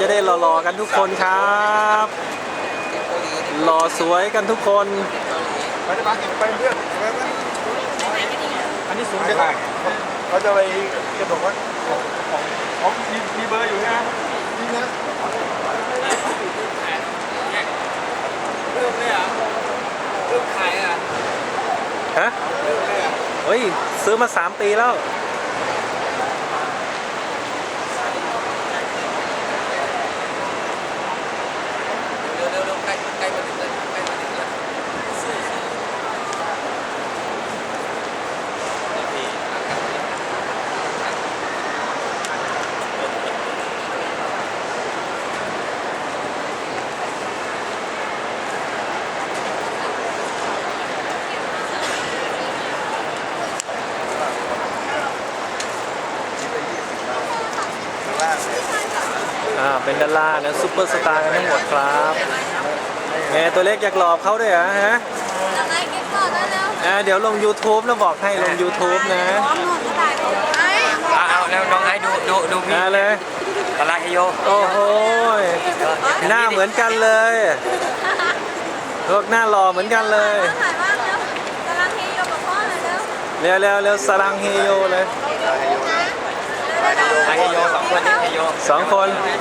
จะได้หล่อๆกันทุกคนครับหล่อสวยกันทุกคนไปไปไปเพื่อนอันนี้สูงได้เขาจะไปจะบอกว่าของมีมีเบอร์อยู่นะนี่นะเริ่มเลยอะเริ่มขายอะฮะเริ่มเลยอะเฮ้ยซื้อมา3ปีแล้ว เร็วเร็วเร็วใกล้ใกล้มาถึงแล้วใกล้มาถึงแล้วซื้อซื้อนาที อ่าเป็นดารานะซุปเปอร์สตาร์กันทั้งหมดครับไงตัวเล็กอยากหลอกเขาด้วยเหรอฮะยังไงเก็บก่อนได้แล้วอ่าเดี๋ยวลง YouTube แล้วบอกให้ลง YouTube นะพร้อมหมดถ่ายไปไอ้เอาเอาแล้วน้องไอ้ดูดูดูพี่มาเลยอะไรเฮโยโอ้โหยหน้าเหมือนกันเลยพวกหน้าหล่อเหมือนกันเลยถ่ายมากแล้วกำลังเฮโยกับพ่อเลยแล้วเร็วเร็วเร็วสรังเฮโยเลย ไอโยสองคนไอโยสองคนนี่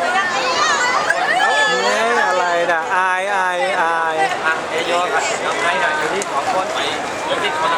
อะไรนะอายอายอาย อะอโยกับน้องไอหน่อยู่ที่สองคนไปอยู่ที่คน